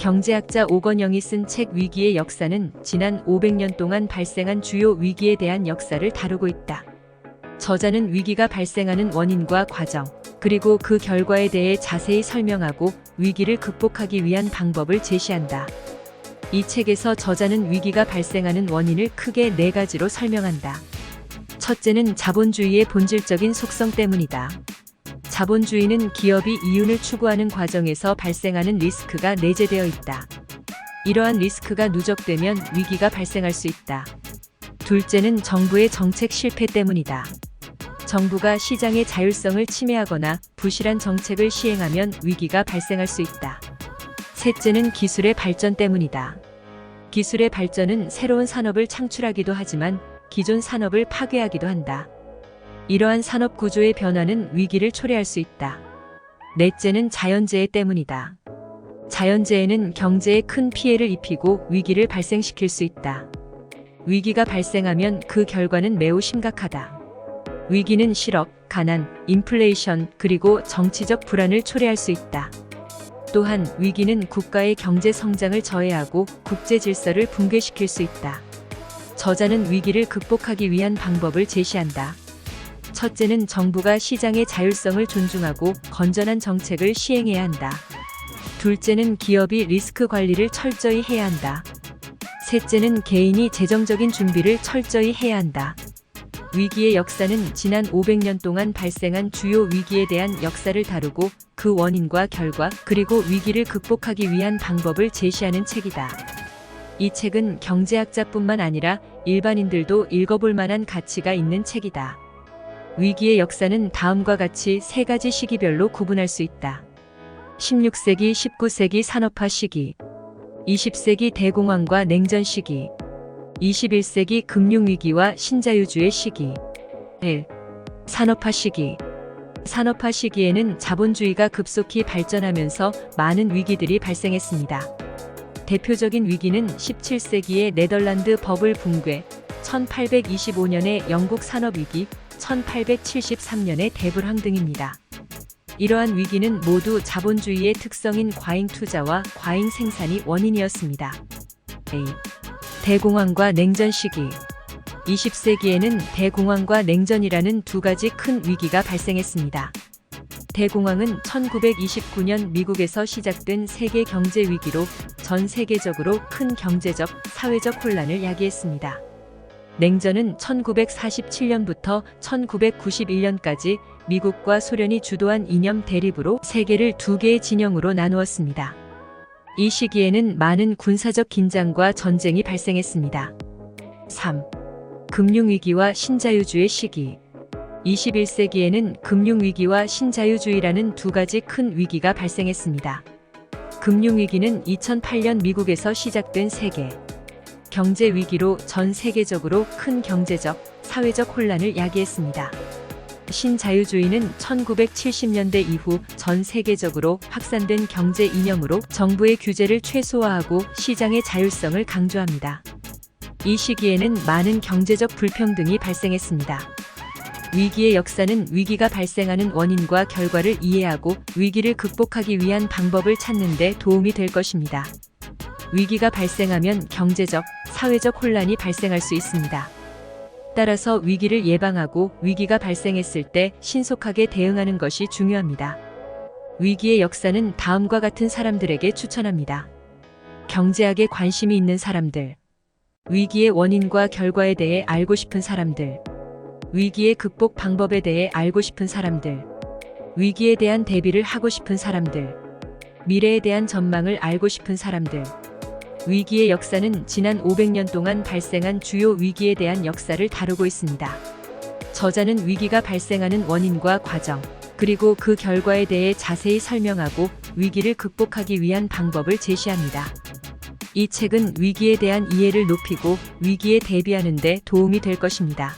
경제학자 오건영이 쓴 책 위기의 역사는 지난 500년 동안 발생한 주요 위기에 대한 역사를 다루고 있다. 저자는 위기가 발생하는 원인과 과정, 그리고 그 결과에 대해 자세히 설명하고 위기를 극복하기 위한 방법을 제시한다. 이 책에서 저자는 위기가 발생하는 원인을 크게 네 가지로 설명한다. 첫째는 자본주의의 본질적인 속성 때문이다. 자본주의는 기업이 이윤을 추구하는 과정에서 발생하는 리스크가 내재되어 있다. 이러한 리스크가 누적되면 위기가 발생할 수 있다. 둘째는 정부의 정책 실패 때문이다. 정부가 시장의 자율성을 침해하거나 부실한 정책을 시행하면 위기가 발생할 수 있다. 셋째는 기술의 발전 때문이다. 기술의 발전은 새로운 산업을 창출하기도 하지만 기존 산업을 파괴하기도 한다. 이러한 산업 구조의 변화는 위기를 초래할 수 있다. 넷째는 자연재해 때문이다. 자연재해는 경제에 큰 피해를 입히고 위기를 발생시킬 수 있다. 위기가 발생하면 그 결과는 매우 심각하다. 위기는 실업, 가난, 인플레이션, 그리고 정치적 불안을 초래할 수 있다. 또한 위기는 국가의 경제 성장을 저해하고 국제 질서를 붕괴시킬 수 있다. 저자는 위기를 극복하기 위한 방법을 제시한다. 첫째는 정부가 시장의 자율성을 존중하고 건전한 정책을 시행해야 한다. 둘째는 기업이 리스크 관리를 철저히 해야 한다. 셋째는 개인이 재정적인 준비를 철저히 해야 한다. 위기의 역사는 지난 500년 동안 발생한 주요 위기에 대한 역사를 다루고 그 원인과 결과 그리고 위기를 극복하기 위한 방법을 제시하는 책이다. 이 책은 경제학자뿐만 아니라 일반인들도 읽어볼 만한 가치가 있는 책이다. 위기의 역사는 다음과 같이 세 가지 시기별로 구분할 수 있다. 16세기, 19세기 산업화 시기, 20세기 대공황과 냉전 시기, 21세기 금융위기와 신자유주의 시기. 1. 산업화 시기. 산업화 시기에는 자본주의가 급속히 발전하면서 많은 위기들이 발생했습니다. 대표적인 위기는 17세기의 네덜란드 버블 붕괴, 1825년의 영국 산업위기, 1873년의 대불황 등입니다. 이러한 위기는 모두 자본주의의 특성인 과잉 투자와 과잉 생산이 원인이었습니다. A. 대공황과 냉전 시기 20세기에는 대공황과 냉전이라는 두 가지 큰 위기가 발생했습니다. 대공황은 1929년 미국에서 시작된 세계 경제 위기로 전 세계적으로 큰 경제적, 사회적 혼란을 야기했습니다. 냉전은 1947년부터 1991년까지 미국과 소련이 주도한 이념 대립으로 세계를 두 개의 진영으로 나누었습니다. 이 시기에는 많은 군사적 긴장과 전쟁이 발생했습니다. 3. 금융위기와 신자유주의 시기 21세기에는 금융위기와 신자유주의라는 두 가지 큰 위기가 발생했습니다. 금융위기는 2008년 미국에서 시작된 세계 경제 위기로 전 세계적으로 큰 경제적, 사회적 혼란을 야기했습니다. 신자유주의는 1970년대 이후 전 세계적으로 확산된 경제 이념으로 정부의 규제를 최소화하고 시장의 자율성을 강조합니다. 이 시기에는 많은 경제적 불평등이 발생했습니다. 위기의 역사는 위기가 발생하는 원인과 결과를 이해하고 위기를 극복하기 위한 방법을 찾는 데 도움이 될 것입니다. 위기가 발생하면 경제적, 사회적 혼란이 발생할 수 있습니다. 따라서 위기를 예방하고 위기가 발생했을 때 신속하게 대응하는 것이 중요합니다. 위기의 역사는 다음과 같은 사람들에게 추천합니다. 경제학에 관심이 있는 사람들, 위기의 원인과 결과에 대해 알고 싶은 사람들, 위기의 극복 방법에 대해 알고 싶은 사람들, 위기에 대한 대비를 하고 싶은 사람들, 미래에 대한 전망을 알고 싶은 사람들, 위기의 역사는 지난 500년 동안 발생한 주요 위기에 대한 역사를 다루고 있습니다. 저자는 위기가 발생하는 원인과 과정, 그리고 그 결과에 대해 자세히 설명하고 위기를 극복하기 위한 방법을 제시합니다. 이 책은 위기에 대한 이해를 높이고 위기에 대비하는 데 도움이 될 것입니다.